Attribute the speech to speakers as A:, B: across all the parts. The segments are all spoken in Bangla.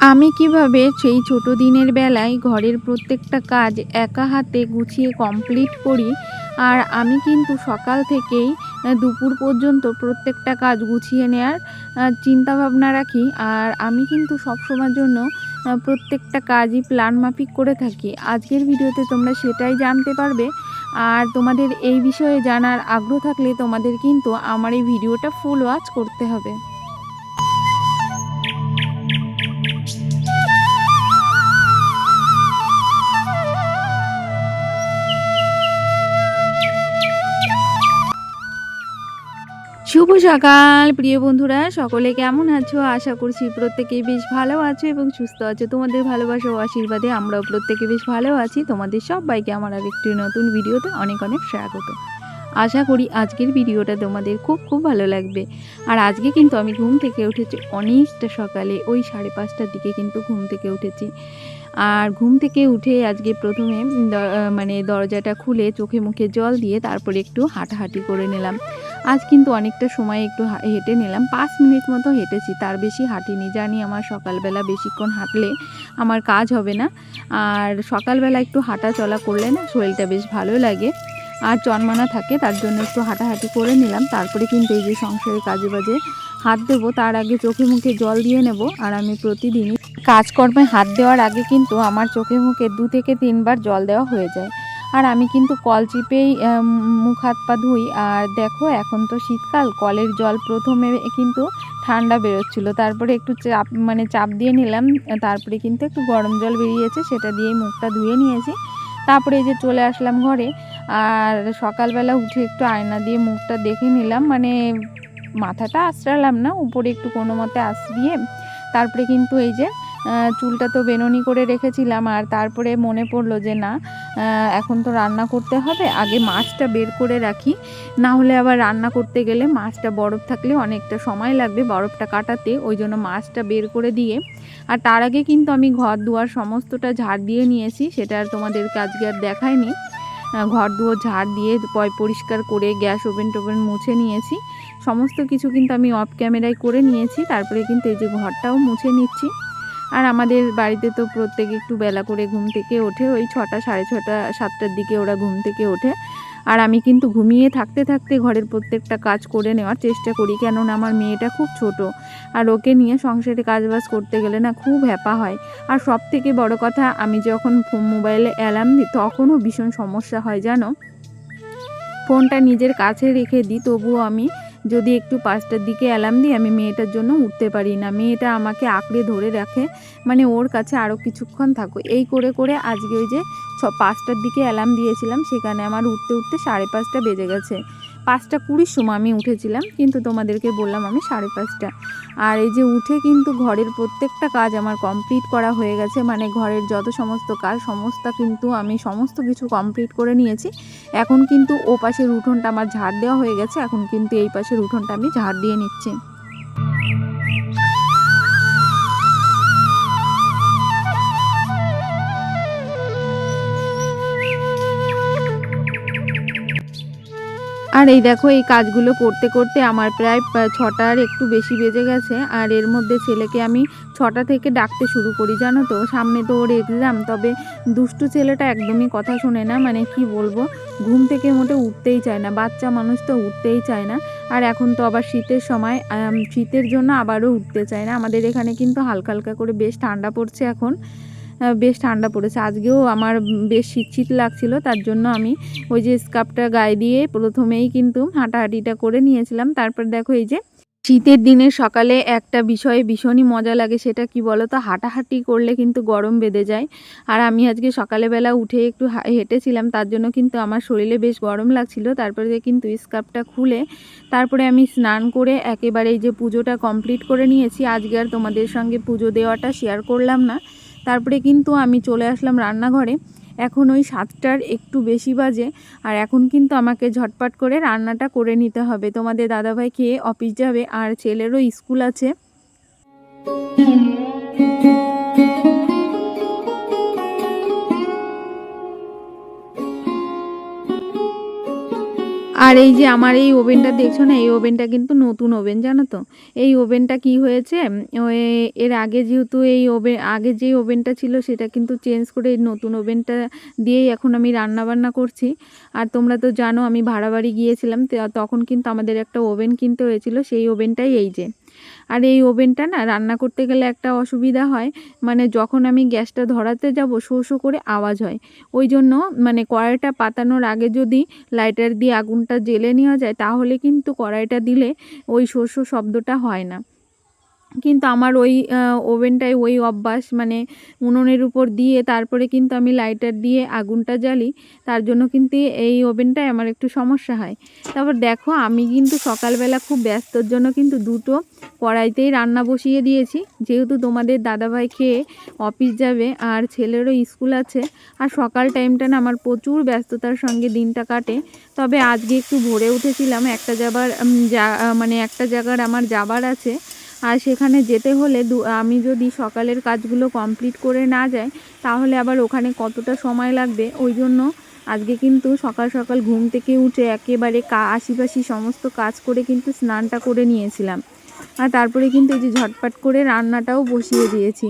A: আমি কীভাবে সেই ছোট দিনের বেলায় ঘরের প্রত্যেকটা কাজ একা হাতে গুছিয়ে কমপ্লিট করি? আর আমি কিন্তু সকাল থেকেই দুপুর পর্যন্ত প্রত্যেকটা কাজ গুছিয়ে নেওয়ার চিন্তা ভাবনা রাখি। আর আমি কিন্তু সবসময়ের জন্য প্রত্যেকটা কাজই প্ল্যান মাফিক করে থাকি। আজকের ভিডিওতে তোমরা সেটাই জানতে পারবে। আর তোমাদের এই বিষয়ে জানার আগ্রহ থাকলে তোমাদের কিন্তু আমার এই ভিডিওটা ফুল ওয়াচ করতে হবে। শুভ সকাল, প্রিয় বন্ধুরা। সকলে কেমন আছো? আশা করছি প্রত্যেকেই বেশ ভালো আছো এবং সুস্থ আছো। তোমাদের ভালোবাসা ও আশীর্বাদে আমরাও প্রত্যেকে বেশ ভালো আছি। তোমাদের সবাইকে আমার আর একটি নতুন ভিডিওতে অনেক অনেক স্বাগত। আশা করি আজকের ভিডিওটা তোমাদের খুব খুব ভালো লাগবে। আর আজকে কিন্তু আমি ঘুম থেকে উঠেছি অনেকটা সকালে। ওই সাড়ে পাঁচটার দিকে কিন্তু ঘুম থেকে উঠেছি। আর ঘুম থেকে উঠে আজকে প্রথমে মানে দরজাটা খুলে চোখে মুখে জল দিয়ে তারপরে একটু হাঁটাহাঁটি করে নিলাম। আজ কিন্তু অনেকটা সময় একটু হেঁটে নিলাম। পাঁচ মিনিট মতো হেঁটেছি, তার বেশি হাঁটিনি। জানি আমার সকালবেলা বেশিক্ষণ হাঁটলে আমার কাজ হবে না। আর সকালবেলা একটু হাঁটা চলা করলে না শরীরটা বেশ ভালো লাগে। আর চনমানা থাকে, তার জন্য একটু হাঁটাহাঁটি করে নিলাম। তারপরে কিন্তু এই যে সংসারের কাজে বাজে হাত দেবো, তার আগে চোখে মুখে জল দিয়ে নেব। আর আমি প্রতিদিনই কাজকর্মে হাত দেওয়ার আগে কিন্তু আমার চোখে মুখে দু থেকে তিনবার জল দেওয়া হয়ে যায়। আর আমি কিন্তু কল চিপেই মুখ হাত পা ধুই। আর দেখো, এখন তো শীতকাল, কলের জল প্রথমে কিন্তু ঠান্ডা বেরোচ্ছিল। তারপরে একটু চাপ মানে চাপ দিয়ে নিলাম। তারপরে কিন্তু একটু গরম জল বেরিয়েছে, সেটা দিয়েই মুখটা ধুয়ে নিয়েছি। তারপরে এই যে চলে আসলাম ঘরে, আর সকালবেলা উঠে একটু আয়না দিয়ে মুখটা দেখে নিলাম। মানে মাথাটা আশ্রালাম না, উপরে একটু কোনো মতে আশ্রিয়ে তারপরে কিন্তু এই যে চুলটা তো বেননি করে রেখেছিলাম আর তারপরে মনে পড়ল যে না এখন তো রান্না করতে হবে, আগে মাছটা বের করে রাখি। না হলে আবার রান্না করতে গেলে মাছটা বরফ থাকলে অনেকটা সময় লাগবে বরফটা কাটাতে, ওই জন্য মাছটা বের করে দিয়ে। আর তার আগে কিন্তু আমি ঘর দুয়ার সমস্তটা ঝাড় দিয়ে নিয়েছি, সেটা আর তোমাদেরকে আজকে আর দেখায়নি ঘর দুয়ার ঝাড় দিয়ে পয় পরিষ্কার করে গ্যাস ওভেন টোভেন মুছে নিয়েছি। সমস্ত কিছু কিন্তু আমি অফ ক্যামেরায় করে নিয়েছি, তারপরে কিন্তু এই যে ঘরটাও মুছে নিচ্ছি। আর আমাদের বাড়িতে তো প্রত্যেকে একটু বেলা করে ঘুম থেকে ওঠে, ওই ছটা, সাড়ে ছটা, সাতটার দিকে ওরা ঘুম থেকে ওঠে। আর আমি কিন্তু ঘুমিয়ে থাকতে থাকতে ঘরের প্রত্যেকটা কাজ করে নেওয়ার চেষ্টা করি, কেননা আমার মেয়েটা খুব ছোট। আর ওকে নিয়ে সংসারে কাজবাজ করতে গেলে না খুব হ্যাপা হয়। আর সব থেকে বড় কথা, আমি যখন মোবাইলে অ্যালার্ম দিই, তখনও ভীষণ সমস্যা হয়, জানো? ফোনটা নিজের কাছে রেখে দিই, তবুও আমি যদি একটু পাঁচটার দিকে অ্যালার্ম দিই, আমি মেয়েটার জন্য উঠতে পারি না। মেয়েটা আমাকে আঁকড়ে ধরে রাখে মানে ওর কাছে আরও কিছুক্ষণ থাকো এই করে করে আজকে ওই যে ছ, পাঁচটার দিকে অ্যালার্ম দিয়েছিলাম, সেখানে আমার উঠতে উঠতে সাড়ে পাঁচটা বেজে গেছে। পাঁচটা কুড়ির সময় আমি উঠেছিলাম, কিন্তু তোমাদেরকে বললাম আমি সাড়ে পাঁচটা। আর এই যে উঠে কিন্তু ঘরের প্রত্যেকটা কাজ আমার কমপ্লিট করা হয়ে গেছে মানে ঘরের যত সমস্ত কাজ, সমস্ত কিন্তু আমি সমস্ত কিছু কমপ্লিট করে নিয়েছি। এখন কিন্তু ও পাশের উঠোনটা আমার ঝাড় দেওয়া হয়ে গেছে, এখন কিন্তু এই পাশের উঠোনটা আমি ঝাড় দিয়ে নিচ্ছি। আর এই দেখো, এই কাজগুলো করতে করতে আমার প্রায় ছটার একটু বেশি বেজে গেছে। আর এর মধ্যে ছেলেকে আমি ছটা থেকে ডাকতে শুরু করি, জানো তো? সামনে তো ওর এক্সাম তবে দুষ্টু ছেলেটা একদমই কথা শোনে না। মানে কি বলব? ঘুম থেকে মোটে উঠতেই চায় না। বাচ্চা মানুষ তো উঠতেই চায় না। আর এখন তো আবার শীতের সময় শীতের জন্য আবারও উঠতে চায় না। আমাদের এখানে কিন্তু হালকা হালকা করে বেশ ঠান্ডা পড়ছে এখন। বেশ ঠান্ডা পড়েছে। আজকেও আমার বেশ শীত শীত লাগছিল, তার জন্য আমি ওই যে স্কার্ফটা গায়ে দিয়ে প্রথমেই কিন্তু হাঁটাহাঁটিটা করে নিয়েছিলাম। তারপর দেখো এই যে শীতের দিনে সকালে একটা বিষয়ে ভীষণই মজা লাগে, সেটা কি বলো তো হাঁটাহাঁটি করলে কিন্তু গরম বেঁধে যায়। আর আমি আজকে সকালবেলা উঠে একটু হেঁটেছিলাম, তার জন্য কিন্তু আমার শরীরে বেশ গরম লাগছিল। তারপরে কিন্তু স্কার্ফটা খুলে তারপরে আমি স্নান করে একেবারে এই যে পুজোটা কমপ্লিট করে নিয়েছি। আজকে আর তোমাদের সঙ্গে পুজো দেওয়াটা শেয়ার করলাম না। তারপরে কিন্তু আমি চলে আসলাম রান্নাঘরে। এখন ওই সাতটার একটু বেশি বাজে আর এখন কিন্তু আমাকে ঝটপট করে রান্নাটা করে নিতে হবে। তোমাদের দাদাভাই খেয়ে অফিস যাবে আর ছেলেরও স্কুল আছে। আর এই যে আমার এই ওভেনটা দেখছ না? এই ওভেনটা কিন্তু নতুন ওভেন, জানো তো? এই ওভেনটা কি হয়েছে? এর আগে যেহেতু এই ওভেন আগে যে ওভেনটা ছিল সেটা কিন্তু চেঞ্জ করে এই নতুন ওভেনটা দিয়েই এখন আমি রান্না বান্না করছি। আর তোমরা তো জানো আমি ভাড়া বাড়ি গিয়েছিলাম তখন কিন্তু আমাদের একটা ওভেন কিনতে হয়েছিল, সেই ওভেনটাই এই যে। আর এই ওভেনটা না রান্না করতে গেলে একটা অসুবিধা হয়। মানে যখন আমি গ্যাসটা ধরাতে যাব শো শো করে আওয়াজ হয়। ওই জন্য মানে কড়াইটা পাতানোর আগে যদি লাইটার দিয়ে আগুনটা জেলে নেওয়া যায় তাহলে কিন্তু কড়াইটা দিলে ওই শো শব্দটা হয় না। কিন্তু আমার ওই আহ, ওভেনটায় ওই অভ্যাস মানে উনুনের উপর দিয়ে তারপরে কিন্তু আমি লাইটার দিয়ে আগুনটা জ্বালি তার জন্য কিন্তু এই ওভেনটায় আমার একটু সমস্যা হয়। তারপর দেখো আমি কিন্তু সকালবেলা খুব ব্যস্তর জন্য কিন্তু দুটো কড়াইতেই রান্না বসিয়ে দিয়েছি। যেহেতু তোমাদের দাদাভাই খেয়ে অফিস যাবে আর ছেলেরও স্কুল আছে আর সকাল টাইমটা না আমার প্রচুর ব্যস্ততার সঙ্গে দিনটা কাটে। তবে আজকে একটু ভোরে উঠেছিলাম একটা যাবার যা মানে একটা জায়গার আমার যাবার আছে। আর সেখানে যেতে হলে আমি যদি সকালের কাজগুলো কমপ্লিট করে না যাই, তাহলে আবার ওখানে কতটা সময় লাগবে? ওই জন্য আজকে কিন্তু সকাল সকাল ঘুম থেকে উঠে একেবারে কা, আশিপাশি সমস্ত কাজ করে কিন্তু স্নানটা করে নিয়েছিলাম। আর তারপরে কিন্তু এই যে ঝটপট করে রান্নাটাও বসিয়ে দিয়েছি।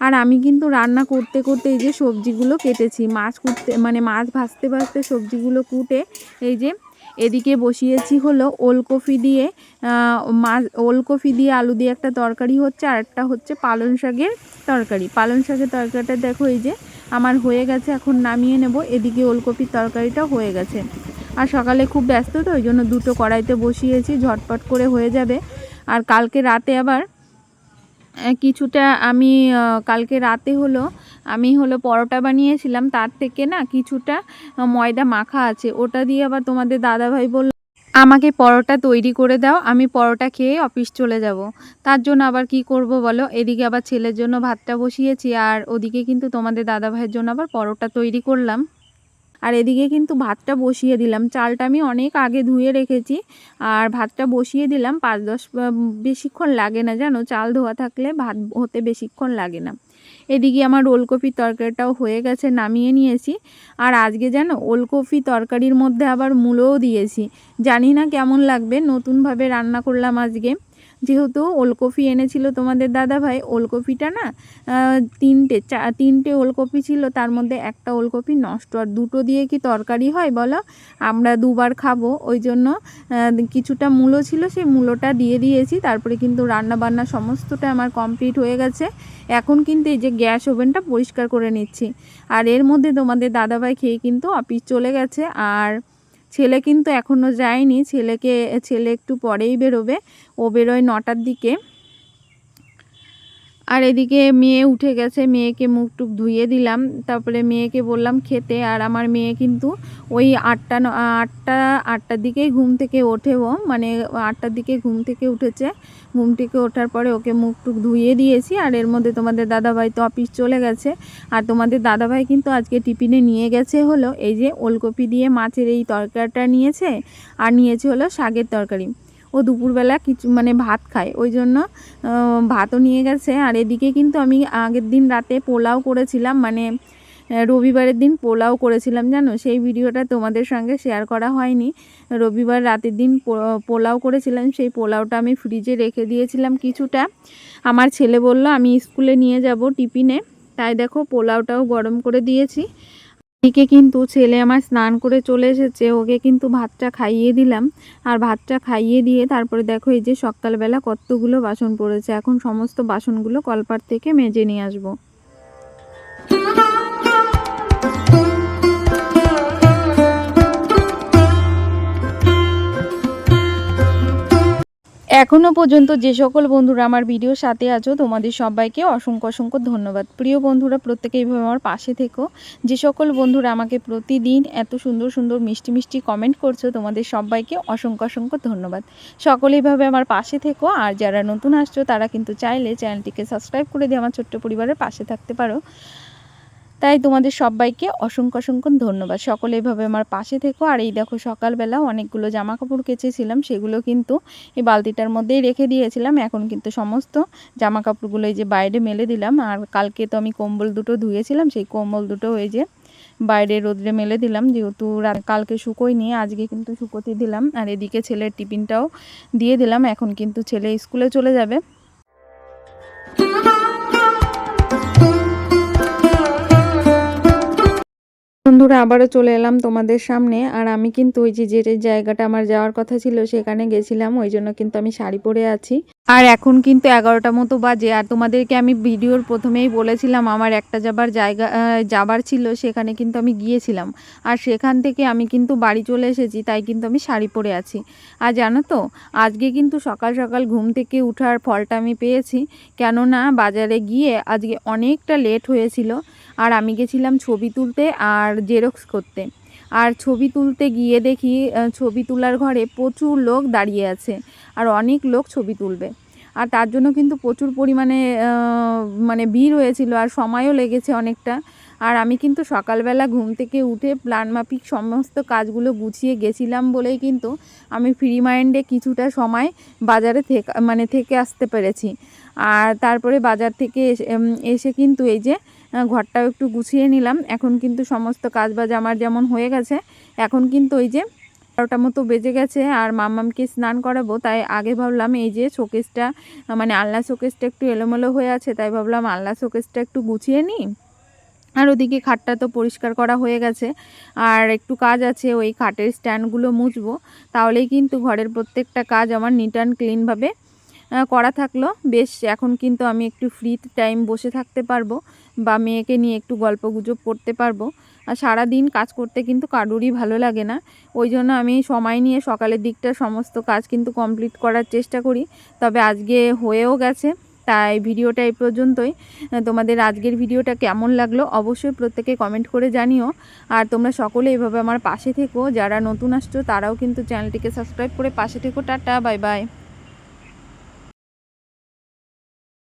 A: আর আমি কিন্তু রান্না করতে করতে এই যে সবজিগুলো কেটেছি। মাছ কুটতে মানে মাছ ভাজতে ভাজতে সবজিগুলো কুটে এই যে এদিকে বসিয়েছি হলো ওলকপি দিয়ে মাছ, ওলকপি দিয়ে আলু দিয়ে একটা তরকারি হচ্ছে, আর একটা হচ্ছে পালং শাকের তরকারি। পালং শাকের তরকারিটা দেখো এই যে আমার হয়ে গেছে, এখন নামিয়ে নেব। এদিকে ওলকপির তরকারিটা হয়ে গেছে। আর সকালে খুব ব্যস্ত তো, ওই জন্য দুটো কড়াইতে বসিয়েছি, ঝটপট করে হয়ে যাবে। আর কালকে রাতে আবার কিছুটা আমি কালকে রাতে হলো আমি হলো পরোটা বানিয়েছিলাম, তার থেকে না কিছুটা ময়দা মাখা আছে, ওটা দিয়ে আবার তোমাদের দাদাভাই বলল, আমাকে পরোটা তৈরি করে দাও, আমি পরোটা খেয়ে অফিস চলে যাব। তার জন্য আবার কি করব বলো? এদিকে আবার ছেলের জন্য ভাতটা বসিয়েছি, আর ওদিকে কিন্তু তোমাদের দাদাভাইয়ের জন্য আবার পরোটা তৈরি করলাম। আর এদিকে কিন্তু ভাতটা বসিয়ে দিলাম, চালটা আমি অনেক আগে ধুয়ে রেখেছি, আর ভাতটা বসিয়ে দিলাম, পাঁচ দশ বেশিক্ষণ লাগে না জানো? চাল ধোয়া থাকলে ভাত হতে বেশিক্ষণ লাগে না। এদিকে আমার ওলকপির তরকারিটাও হয়ে গেছে, নামিয়ে নিয়েছি। আর আজকে যেন ওলকপি তরকারির মধ্যে আবার মূলোও দিয়েছি। জানি না কেমন লাগবে, নতুনভাবে রান্না করলাম আজকে। যেহেতু ওলকপি এনেছিল তোমাদের দাদা দাদাভাই, ওলকপিটা না তিনটে, চা, তিনটে ওলকপি ছিল, তার মধ্যে একটা ওলকপি নষ্ট। আর দুটো দিয়ে কি তরকারি হয় বলো? আমরা দুবার খাব। ওই জন্য কিছুটা মূলো ছিল, সেই মূলোটা দিয়ে দিয়েছি। তারপরে কিন্তু রান্না বান্না সমস্তটা আমার কমপ্লিট হয়ে গেছে। এখন কিন্তু এই যে গ্যাস ওভেনটা পরিষ্কার করে নিচ্ছি। আর এর মধ্যে তোমাদের দাদাভাই খেয়ে কিন্তু অফিস চলে গেছে। আর ছেলে কিন্তু এখনও যায়নি ছেলেকে ছেলে একটু পরেই বেরোবে। ও বেরোয় নটার দিকে। আর এদিকে মেয়ে উঠে গেছে, মেয়েকে মুখ টুক ধুইয়ে দিলাম। তারপরে মেয়েকে বললাম খেতে, আর আমার মেয়ে কিন্তু ওই আটটা আটটা, আটটার দিকেই ঘুম থেকে ওঠে ও। মানে আটটার দিকে ঘুম থেকে উঠেছে। ঘুম থেকে ওঠার পরে ওকে মুখ টুক ধুইয়ে দিয়েছি। আর এর মধ্যে তোমাদের দাদাভাই তো অফিস চলে গেছে। আর তোমাদের দাদাভাই কিন্তু আজকে টিফিনে নিয়ে গেছে হলো, এই যে ওলকপি দিয়ে মাছের এই তরকারিটা নিয়েছে, আর নিয়েছে হলো শাকের তরকারি। ও দুপুরবেলা কিছু মানে ভাত খায়। ওই জন্য ভাতও নিয়ে গেছে। আর এদিকে কিন্তু আমি আগের দিন রাতে পোলাও করেছিলাম মানে রবিবারের দিন পোলাও করেছিলাম, জানো? সেই ভিডিওটা তোমাদের সঙ্গে শেয়ার করা হয়নি। রবিবার রাতের দিন পোলাও করেছিলাম, সেই পোলাওটা আমি ফ্রিজে রেখে দিয়েছিলাম কিছুটা। আমার ছেলে বলল, আমি স্কুলে নিয়ে যাব টিফিনে। তাই দেখো, পোলাওটাও গরম করে দিয়েছি। এদিকে কিন্তু ছেলে আমার স্নান করে চলে এসেছে, ওকে কিন্তু ভাতটা খাইয়ে দিলাম। আর ভাতটা খাইয়ে দিয়ে তারপরে দেখো এই যে সকালবেলা কতগুলো বাসন পড়েছে, এখন সমস্ত বাসনগুলো কলপার থেকে মেজে নিয়ে আসব। এখনও পর্যন্ত যে সকল বন্ধুরা আমার ভিডিওর সাথে আছো, তোমাদের সবাইকে অসংখ্য অসংখ্য ধন্যবাদ। প্রিয় বন্ধুরা, প্রত্যেকে এইভাবে আমার পাশে থেকো। যে সকল বন্ধুরা আমাকে প্রতিদিন এত সুন্দর সুন্দর মিষ্টি মিষ্টি কমেন্ট করছ, তোমাদের সবাইকে অসংখ্য অসংখ্য ধন্যবাদ। সকলে এইভাবে আমার পাশে থেকো, আর যারা নতুন আসছো, তারা কিন্তু চাইলে চ্যানেলটিকে সাবস্ক্রাইব করে দিয়ে আমার ছোট্ট পরিবারের পাশে থাকতে পারো। তাই তোমাদের সবাইকে অসংখ্য অসংখ্য ধন্যবাদ। সকলে এভাবে আমার পাশে থেকো। আর এই দেখো সকালবেলা অনেকগুলো জামা কাপড় কেচেছিলাম, সেগুলো কিন্তু এই বালতিটার মধ্যেই রেখে দিয়েছিলাম। এখন কিন্তু সমস্ত জামা কাপড়গুলো এই যে বাইরে মেলে দিলাম। আর কালকে তো আমি কম্বল দুটো ধুয়েছিলাম, সেই কম্বল দুটো এই যে বাইরে রোদ্রে মেলে দিলাম। যেহেতু কালকে শুকোই নিয়ে আজকে কিন্তু শুকোতে দিলাম। আর এদিকে ছেলের টিফিনটাও দিয়ে দিলাম। এখন কিন্তু ছেলে স্কুলে চলে যাবে। বন্ধুরা আবারও চলে এলাম তোমাদের সামনে, আর আমি কিন্তু ওই যে যে জায়গাটা আমার যাওয়ার কথা ছিল সেখানে গেছিলাম, ওই জন্য কিন্তু আমি শাড়ি পরে আছি। আর এখন কিন্তু এগারোটা মতো বাজে, আর তোমাদেরকে আমি ভিডিওর প্রথমেই বলেছিলাম, আমার একটা যাবার জায়গা যাবার ছিল সেখানে কিন্তু আমি গিয়েছিলাম। আর সেখান থেকে আমি কিন্তু বাড়ি চলে এসেছি, তাই কিন্তু আমি শাড়ি পরে আছি। আর জানো তো, আজকে কিন্তু সকাল সকাল ঘুম থেকে উঠার ফলটা আমি পেয়েছি, কেননা বাজারে গিয়ে আজকে অনেকটা লেট হয়েছিল। আর আমি গেছিলাম ছবি তুলতে, আর জেরক্স করতে। আর ছবি তুলতে গিয়ে দেখি ছবি তোলার ঘরে প্রচুর লোক দাঁড়িয়ে আছে আর অনেক লোক ছবি তুলবে। আর তার জন্য কিন্তু প্রচুর পরিমাণে মানে ভিড় হয়েছিল আর সময়ও লেগেছে অনেকটা। আর আমি কিন্তু সকালবেলা ঘুম থেকে উঠে প্ল্যান মাফিক সমস্ত কাজগুলো গুছিয়ে গেছিলাম বলেই কিন্তু আমি ফ্রি মাইন্ডে কিছুটা সময় বাজারে থেকে মানে থেকে আসতে পেরেছি। আর তারপরে বাজার থেকে এসে কিন্তু এই যে ঘরটাও একটু গুছিয়ে নিলাম। এখন কিন্তু সমস্ত কাজবাজ আমার যেমন হয়ে গেছে, এখন কিন্তু ওই যে বারোটা মতো বেজে গেছে আর মাম্মামকে স্নান করাবো, তাই আগে ভাবলাম এই যে শোকেসটা মানে আলনা শোকেসটা একটু এলোমেলো হয়ে আছে, তাই ভাবলাম আলনা শোকেসটা একটু গুছিয়ে নিই। আর ওদিকে খাটটা তো পরিষ্কার করা হয়ে গেছে। আর একটু কাজ আছে, ওই খাটের স্ট্যান্ডগুলো মুছবো। তাহলেই কিন্তু ঘরের প্রত্যেকটা কাজ আমার নিট অ্যান্ড ক্লিনভাবে করা থাকল। বেশ, এখন কিন্তু আমি একটু ফ্রি টাইম বসে থাকতে পারব বা মেয়েকে নিয়ে একটু গল্প গুজব করতে পারব। আর সারাদিন কাজ করতে কিন্তু কারুরই ভালো লাগে না। ওই জন্য আমি সময় নিয়ে সকালের দিকটা সমস্ত কাজ কিন্তু কমপ্লিট করার চেষ্টা করি। তবে আজকে হয়েও গেছে। তাই ভিডিওটা এই পর্যন্তই। তোমাদের আজকের ভিডিওটা কেমন লাগল অবশ্যই প্রত্যেকে কমেন্ট করে জানিও। আর তোমরা সকলে এভাবে আমার পাশে থেকো। যারা নতুন আসছো, তারাও কিন্তু চ্যানেলটিকে সাবস্ক্রাইব করে পাশে থেকো। Tata bye bye